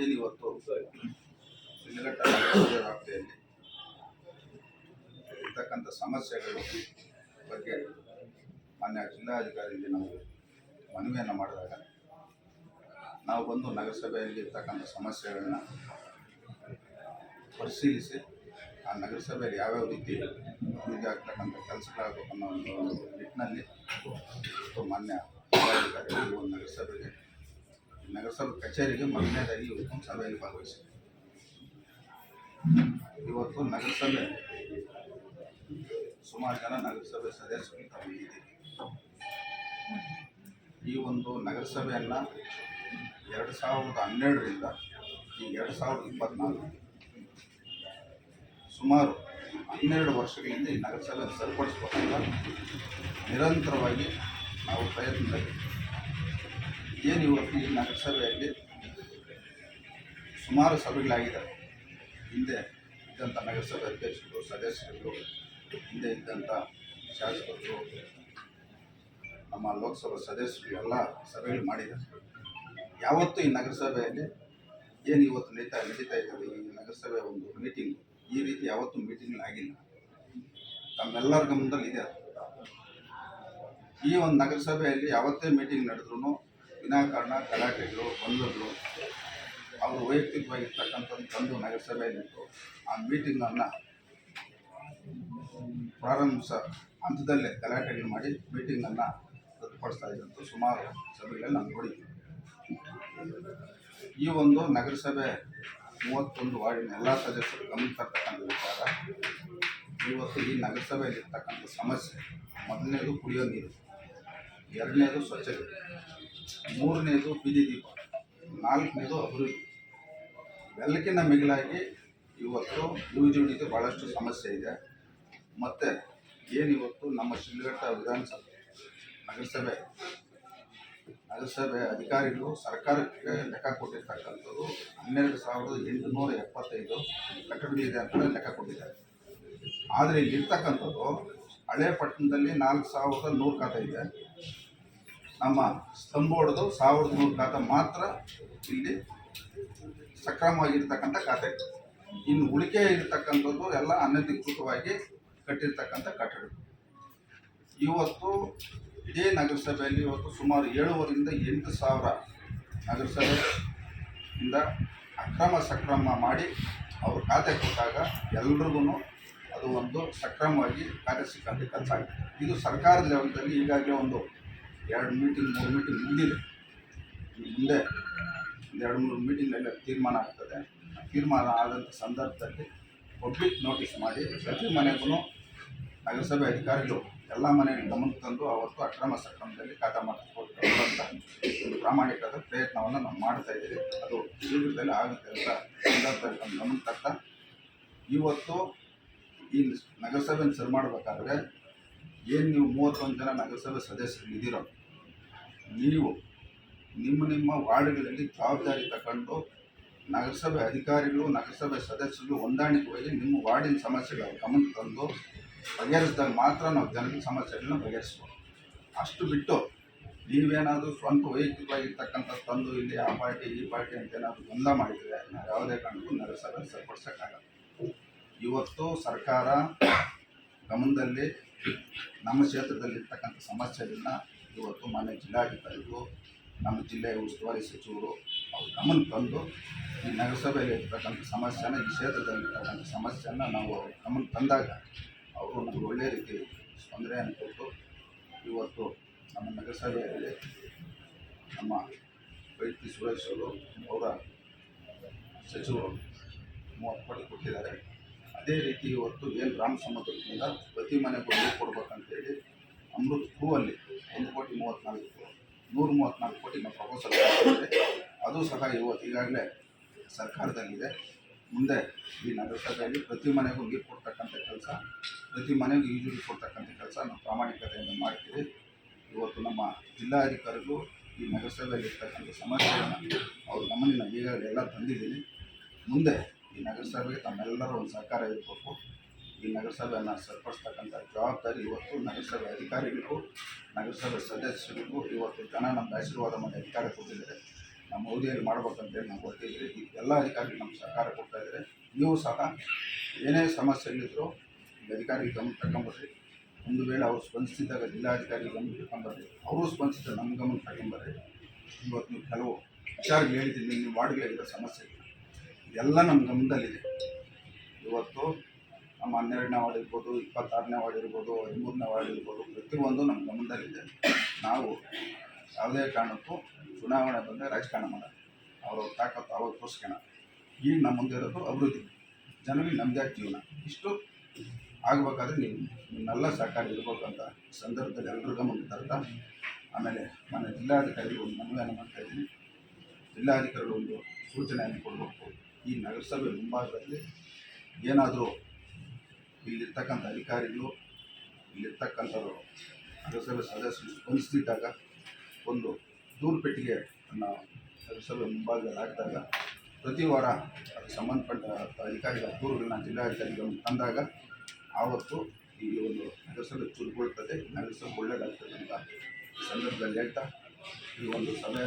ಏನಿವತ್ತು ಇವತ್ತು? ವ್ಯಾಪ್ತಿಯಲ್ಲಿ ಇರ್ತಕ್ಕಂಥ ಸಮಸ್ಯೆಗಳ ಬಗ್ಗೆ ಮಾನ್ಯ ಜಿಲ್ಲಾಧಿಕಾರಿಗೆ ನಾವು ಮನವಿಯನ್ನು ಮಾಡಿದಾಗ ನಾವು ಬಂದು ನಗರಸಭೆಯಲ್ಲಿ ಇರ್ತಕ್ಕಂಥ ಸಮಸ್ಯೆಗಳನ್ನ ಪರಿಶೀಲಿಸಿ ಆ ನಗರಸಭೆಯಲ್ಲಿ ಯಾವ್ಯಾವ ರೀತಿ ಅಭಿವೃದ್ಧಿ ಆಗ್ತಕ್ಕಂಥ ಕೆಲಸಗಳಾಗಬೇಕು ಅನ್ನೋ ಒಂದು ನಿಟ್ಟಿನಲ್ಲಿ ಮಾನ್ಯ ಜಿಲ್ಲಾಧಿಕಾರಿಗಳು ನಗರಸಭೆಗೆ ನಗರಸಭೆ ಕಚೇರಿಗೆ ಮೊದಲನೇದಾಗಿ ಇವತ್ತು ಸಭೆಯಲ್ಲಿ ಭಾಗವಹಿಸಿದೆ ಇವತ್ತು ನಗರಸಭೆ ಸುಮಾರು ಜನ ನಗರಸಭೆ ಸದಸ್ಯರು ತಾವು ಈ ಒಂದು ನಗರಸಭೆಯನ್ನು ಎರಡು ಸಾವಿರದ ಹನ್ನೆರಡರಿಂದ ಈ ಎರಡು ಸಾವಿರದ ಇಪ್ಪತ್ತ್ನಾಲ್ಕು ಸುಮಾರು ಹನ್ನೆರಡು ವರ್ಷಗಳಿಂದ ಈ ನಗರಸಭೆ ಸರಿಪಡಿಸ್ಬೇಕಂತ ನಿರಂತರವಾಗಿ ನಾವು ಪ್ರಯತ್ನದಲ್ಲಿ ಏನು ಇವತ್ತು ಈ ನಗರಸಭೆಯಲ್ಲಿ ಸುಮಾರು ಸಭೆಗಳಾಗಿದೆ ಹಿಂದೆ ಇದ್ದಂಥ ನಗರಸಭೆ ಅಧ್ಯಕ್ಷರು, ಸದಸ್ಯರು, ಹಿಂದೆ ಇದ್ದಂಥ ಶಾಸಕರು, ನಮ್ಮ ಲೋಕಸಭಾ ಸದಸ್ಯರು ಎಲ್ಲ ಸಭೆಗಳು ಮಾಡಿದ್ದಾರೆ. ಯಾವತ್ತೂ ಈ ನಗರಸಭೆಯಲ್ಲಿ ಏನು ಇವತ್ತು ನಡೀತಾ ನಡೀತಾ ಇದ್ದಾರೆ, ಈ ನಗರಸಭೆ ಒಂದು ಮೀಟಿಂಗ್, ಈ ರೀತಿ ಯಾವತ್ತೂ ಮೀಟಿಂಗ್ ಆಗಿಲ್ಲ. ತಮ್ಮೆಲ್ಲರ ಗಮನದಲ್ಲಿ ಇದೆ ಈ ಒಂದು ನಗರಸಭೆಯಲ್ಲಿ ಯಾವತ್ತೇ ಮೀಟಿಂಗ್ ನಡೆದ್ರು ವಿನಾಕಾರಣ ಗಲಾಟೆಗಳು ಬಂದದ್ದು ಅವರು ವೈಯಕ್ತಿಕವಾಗಿರ್ತಕ್ಕಂಥದ್ದು ತಂದು ನಗರಸಭೆಯಲ್ಲಿಟ್ಟು ಆ ಮೀಟಿಂಗನ್ನು ಪ್ರಾರಂಭಿಸ ಹಂತದಲ್ಲೇ ಗಲಾಟೆಗಳು ಮಾಡಿ ಮೀಟಿಂಗನ್ನು ರದ್ದುಪಡಿಸ್ತಾ ಇದ್ದಂಥ ಸುಮಾರು ಸಭೆಗಳಲ್ಲಿ ನಾವು ನೋಡಿದ್ದೆ ಈ ಒಂದು ನಗರಸಭೆ ಮೂವತ್ತೊಂದು ವಾರ್ಡಿನ ಎಲ್ಲ ಸದಸ್ಯರು ಗಮನ ತರ್ತಕ್ಕಂಥ ವಿಚಾರ, ಇವತ್ತು ಈ ನಗರಸಭೆಯಲ್ಲಿರ್ತಕ್ಕಂಥ ಸಮಸ್ಯೆ, ಮೊದಲನೇದು ಕುಡಿಯೋ ನೀರು, ಎರಡನೇದು ಸ್ವಚ್ಛತೆ. ಮೂರನೇದು ಬೀದಿ ದೀಪ, ನಾಲ್ಕನೇದು ಅಭಿವೃದ್ಧಿ. ಎಲ್ಲಕ್ಕಿಂತ ಮಿಗಿಲಾಗಿ ಇವತ್ತು ಯುವಜೋಡಿಗೆ ಭಾಳಷ್ಟು ಸಮಸ್ಯೆ ಇದೆ. ಮತ್ತು ಏನಿವತ್ತು ನಮ್ಮ ಶಿಲ್ಘಟ್ಟ ವಿಧಾನಸಭೆ, ನಗರಸಭೆ ನಗರಸಭೆ ಅಧಿಕಾರಿಗಳು ಸರ್ಕಾರಕ್ಕೆ ಲೆಕ್ಕ ಕೊಟ್ಟಿರ್ತಕ್ಕಂಥದ್ದು ಹನ್ನೆರಡು ಸಾವಿರದ ಎಂಟುನೂರ ಎಪ್ಪತ್ತೈದು ಕಟ್ಟಡ ಇದೆ ಅಂತ ಲೆಕ್ಕ ಕೊಟ್ಟಿದ್ದಾರೆ. ಆದರೆ ಇಲ್ಲಿರ್ತಕ್ಕಂಥದ್ದು ಹಳೆ ಪಟ್ಟಣದಲ್ಲಿ ನಾಲ್ಕು ಸಾವಿರದ ನೂರು ಖಾತೆ ಇದೆ. ನಮ್ಮ ಸ್ತಂಭ ಹೊಡೆದು ಸಾವಿರದ ನೂರು ಖಾತೆ ಮಾತ್ರ ಇಲ್ಲಿ ಸಕ್ರಮವಾಗಿರ್ತಕ್ಕಂಥ ಖಾತೆ. ಇನ್ನು ಉಳಿಕೆ ಇರತಕ್ಕಂಥದ್ದು ಎಲ್ಲ ಅನಧಿಕೃತವಾಗಿ ಕಟ್ಟಿರ್ತಕ್ಕಂಥ ಕಟ್ಟಡ ಇವತ್ತು ಇದೇ ನಗರಸಭೆಯಲ್ಲಿ ಇವತ್ತು ಸುಮಾರು ಏಳುವರಿಂದ ಎಂಟು ಸಾವಿರ ನಗರಸಭೆಯಿಂದ ಅಕ್ರಮ ಸಕ್ರಮ ಮಾಡಿ ಅವ್ರ ಖಾತೆ ಕೊಟ್ಟಾಗ ಎಲ್ರಿಗೂ ಅದು ಒಂದು ಸಕ್ರಮವಾಗಿ ಖಾತೆ ಸಿಕ್ಕಂಥ ಕೆಲಸ ಇದು ಸರ್ಕಾರದ ಲೆವೆಲ್ದಲ್ಲಿ ಈಗಾಗಲೇ ಒಂದು ಎರಡು ಮೀಟಿಂಗ್ ಮೂರು ಮೀಟಿಂಗ್ ಮುಂದಿದೆ. ಮುಂದೆ ಎರಡು, ಮೂರು ಮೀಟಿಂಗಲ್ಲಿ ತೀರ್ಮಾನ ಆಗ್ತದೆ. ತೀರ್ಮಾನ ಆದಂಥ ಸಂದರ್ಭದಲ್ಲಿ ಪಬ್ಲಿಕ್ ನೋಟಿಸ್ ಮಾಡಿ ಪ್ರತಿ ಮನೆಗೂ ನಗರಸಭೆ ಅಧಿಕಾರಿಗಳು ಎಲ್ಲ ಮನೆಗಳ ಗಮನಕ್ಕೆ ತಂದು ಅವತ್ತು ಅಕ್ರಮ ಸಕ್ರಮದಲ್ಲಿ ಖಾತಾ ಅಂತ ಒಂದು ಪ್ರಾಮಾಣಿಕದ ಪ್ರಯತ್ನವನ್ನು ನಾವು ಮಾಡ್ತಾ ಇದ್ದೀವಿ. ಅದು ಶೀಘ್ರದಲ್ಲಿ ಆಗುತ್ತೆ ಅಂತ ಸಂದರ್ಭದಲ್ಲಿ ನಮ್ಮ ಗಮನ ತರ್ತಾ ಇವತ್ತು ಈ ನಗರಸಭೆಯನ್ನು ಸರಿ ಮಾಡಬೇಕಾದ್ರೆ ಏನು ನೀವು ಮೂವತ್ತೊಂದು ಜನ ನಗರಸಭೆ ಸದಸ್ಯರು ಇದ್ದೀರೋ ನೀವು ನಿಮ್ಮ ನಿಮ್ಮ ವಾರ್ಡ್ಗಳಲ್ಲಿ ಜವಾಬ್ದಾರಿ ತಗೊಂಡು ನಗರಸಭೆ ಅಧಿಕಾರಿಗಳು, ನಗರಸಭೆ ಸದಸ್ಯರು ಹೊಂದಾಣಿಕೆಯಾಗಿ ನಿಮ್ಮ ವಾರ್ಡಿನ ಸಮಸ್ಯೆಗಳ ಗಮನ ತಂದು ಬಗೆಹರಿಸಿದಾಗ ಮಾತ್ರ ನಾವು ಜನರ ಸಮಸ್ಯೆಗಳನ್ನ ಬಗೆಹರಿಸ್ಬೋದು. ಅಷ್ಟು ಬಿಟ್ಟು ನೀವೇನಾದರೂ ಸ್ವಂತ ವೈಯಕ್ತಿಕವಾಗಿರ್ತಕ್ಕಂಥ ತಂದು ಇಲ್ಲಿ ಆ ಪಾರ್ಟಿ, ಈ ಪಾರ್ಟಿ ಅಂತ ಏನಾದರೂ ಗೊಂದಲ ಮಾಡಿದರೆ ನಾವು ಯಾವುದೇ ಕಾರಣಕ್ಕೂ ನಗರಸಭೆ ಸರಿಪಡಿಸೋಕ್ಕಾಗಲ್ಲ. ಇವತ್ತು ಸರ್ಕಾರ ಗಮನದಲ್ಲಿ ನಮ್ಮ ಕ್ಷೇತ್ರದಲ್ಲಿರ್ತಕ್ಕಂಥ ಸಮಸ್ಯೆಗಳನ್ನ ಇವತ್ತು ಮಾನ್ಯ ಜಿಲ್ಲಾಧಿಕಾರಿಗಳು ನಮ್ಮ ಜಿಲ್ಲೆಯ ಉಸ್ತುವಾರಿ ಸಚಿವರು ಅವ್ರ ಗಮನ ತಂದು ಈ ನಗರಸಭೆಯಲ್ಲಿ ಇರ್ತಕ್ಕಂಥ ಸಮಸ್ಯೆನ, ಈ ಕ್ಷೇತ್ರದಲ್ಲಿರ್ತಕ್ಕಂಥ ಸಮಸ್ಯೆಯನ್ನು ನಾವು ಅವ್ರ ಗಮನ ತಂದಾಗ ಅವರು ನಮಗೆ ಒಳ್ಳೆಯ ರೀತಿ ಸ್ಪಂದನೆಯನ್ನು ಕೊಟ್ಟು ಇವತ್ತು ನಮ್ಮ ನಗರಸಭೆಯಲ್ಲಿ ನಮ್ಮ ವೈದ್ಯ ಸುರೇಶ್ ಅವರು ಸಚಿವರು ಮೂವತ್ತು ಕೋಟಿ ಕೊಟ್ಟಿದ್ದಾರೆ. ಅದೇ ರೀತಿ ಇವತ್ತು ಏನು ಗ್ರಾಮ ಸಮುದ್ರದಿಂದ ಪ್ರತಿ ಮನೆಗೂ ನೀರು ಕೊಡ್ಬೇಕಂತೇಳಿ ಅಮೃತ್ ಟೂ ಅಲ್ಲಿ ಒಂದು ಕೋಟಿ ಮೂವತ್ತ್ನಾಲ್ಕು ನೂರ ಮೂವತ್ತ್ನಾಲ್ಕು ಕೋಟಿ ನಮ್ಮ ಪ್ರಪೋಸಲ್ ಅದು ಸಹ ಇವತ್ತು ಈಗಾಗಲೇ ಸರ್ಕಾರದಲ್ಲಿದೆ. ಮುಂದೆ ಈ ನಗರಸಭೆಯಲ್ಲಿ ಪ್ರತಿ ಮನೆಗೂ ನೀರು ಕೊಡ್ತಕ್ಕಂಥ ಕೆಲಸ, ಪ್ರತಿ ಮನೆಗೂ ಈಜುಡಿ ಕೊಡ್ತಕ್ಕಂಥ ಕೆಲಸ ನಾವು ಪ್ರಾಮಾಣಿಕತೆಯಿಂದ ಮಾಡ್ತೀವಿ. ಇವತ್ತು ನಮ್ಮ ಜಿಲ್ಲಾಧಿಕಾರಿಗಳು ಈ ನಗರಸಭೆಯಲ್ಲಿ ಇರ್ತಕ್ಕಂಥ ಸಮಸ್ಯೆಗಳನ್ನು ಅವ್ರ ಗಮನಿನ ಈಗಾಗಲೇ ಎಲ್ಲ ತಂದಿದ್ದೀನಿ ಮುಂದೆ ಈ ನಗರಸಭೆಗೆ ತಮ್ಮೆಲ್ಲರೂ ಒಂದು ಸಹಕಾರ ಇರಬೇಕು. ಈ ನಗರಸಭೆಯನ್ನು ಸರಿಪಡಿಸ್ತಕ್ಕಂಥ ಜವಾಬ್ದಾರಿ ಇವತ್ತು ನಗರಸಭೆ ಅಧಿಕಾರಿಗಳಿಗೂ, ನಗರಸಭೆ ಸದಸ್ಯರಿಗೂ ಇವತ್ತು ಜನ ನಮ್ಮ ಆಶೀರ್ವಾದ ಮಾಡಿ ಅಧಿಕಾರ ಕೊಟ್ಟಿದ್ದಾರೆ. ನಮ್ಮ ಅವಧಿಯಲ್ಲಿ ಮಾಡ್ಬೇಕಂತೇಳಿ ನಾವು ಈ ಎಲ್ಲ ಅಧಿಕಾರಿಗಳು ನಮ್ಮ ಸಹಕಾರ ಕೊಡ್ತಾ ಇದ್ದಾರೆ. ನೀವು ಸಹ ಏನೇ ಸಮಸ್ಯೆಗಳಿದ್ರು ಈ ಅಧಿಕಾರಿ ಗಮನ ತಗೊಂಬರ್ರಿ ಒಂದು ವೇಳೆ ಅವರು ಸ್ಪಂದಿಸಿದಾಗ ಜಿಲ್ಲಾಧಿಕಾರಿ ಗಮನ ತಗೊಂಬರ್ರಿ ಅವರು ಸ್ಪಂದಿಸಿದ ನಮ್ಮ ಗಮನ ತಗೊಂಬರ್ರಿ ಇವತ್ತು ನೀವು ಕೆಲವು ವಿಚಾರಗಳು ಹೇಳಿದ್ದೀನಿ ನಿಮ್ಮ ವಾರ್ಡ್ಗಳಿರೋ ಸಮಸ್ಯೆ ಇದೆಲ್ಲ ನಮ್ಮ ಗಮನದಲ್ಲಿದೆ. ಇವತ್ತು ನಮ್ಮ ಹನ್ನೆರಡನೇ ವಾರ್ಡ್ ಇರ್ಬೋದು, ಇಪ್ಪತ್ತಾರನೇ ವಾರ್ಡ್ ಇರ್ಬೋದು, ಹದಿಮೂರನೇ ವಾರ್ಡ್ ಇರ್ಬೋದು, ಪ್ರತಿಯೊಂದು ನಮ್ಮ ಗಮನದಲ್ಲಿದೆ. ನಾವು ಯಾವುದೇ ಕಾರಣಕ್ಕೂ ಚುನಾವಣೆ ಬಂದರೆ ರಾಜಕಾರಣ ಮಾಡೋಣ ಅವರು ತಾಕತ್ತು, ಅವ್ರು ತೋರಿಸ್ಕೋಣ ಈಗ ನಮ್ಮ ಮುಂದೆ ಇರೋದು ಅಭಿವೃದ್ಧಿ. ಜನರಿಗೆ ನಮ್ಮದೇ ಜೀವನ. ಇಷ್ಟು ಆಗಬೇಕಾದ್ರೆ ನೀವು ನಿಮ್ಮೆಲ್ಲ ಸಹಕಾರ ಇರಬೇಕಂತ ಸಂದರ್ಭದಲ್ಲಿ ಎಲ್ಲರೂ ಗಮನ ತರ್ತಾ ಆಮೇಲೆ ಮನೆ ಜಿಲ್ಲಾಧಿಕಾರಿಗಳು ಒಂದು ಮನವಿಯನ್ನು ಮಾಡ್ತಾ ಇದ್ದೀನಿ. ಜಿಲ್ಲಾಧಿಕಾರಿಗಳು ಒಂದು ಸೂಚನೆಯನ್ನು ಕೊಡಬೇಕು. ಈ ನಗರಸಭೆ ಮುಂಭಾಗದಲ್ಲಿ ಏನಾದರೂ ಇಲ್ಲಿರ್ತಕ್ಕಂಥ ಅಧಿಕಾರಿಗಳು, ಇಲ್ಲಿರ್ತಕ್ಕಂಥವರು ನಗರಸಭೆ ಸದಸ್ಯರು ಸ್ಪಂದಿಸ್ತಿದ್ದಾಗ ಒಂದು ದೂರು ಪೆಟ್ಟಿಗೆ ಅನ್ನು ನಗರಸಭೆ ಮುಂಭಾಗದಲ್ಲಿ ಹಾಕಿದಾಗ ಪ್ರತಿ ವಾರ ಅದಕ್ಕೆ ಸಂಬಂಧಪಟ್ಟ ಅಧಿಕಾರಿಗಳ ದೂರುಗಳನ್ನ ಜಿಲ್ಲಾಧಿಕಾರಿಗಳು ತಂದಾಗ ಆವತ್ತು ಈ ಒಂದು ನಗರಸಭೆ ಚುರುಕೊಳ್ತದೆ ನಗರಸಭೆ ಒಳ್ಳೆಯದಾಗ್ತದೆ ಅಂತ ಸಂದರ್ಭದಲ್ಲಿ ಹೇಳ್ತಾ, ಈ ಒಂದು ಸಭೆ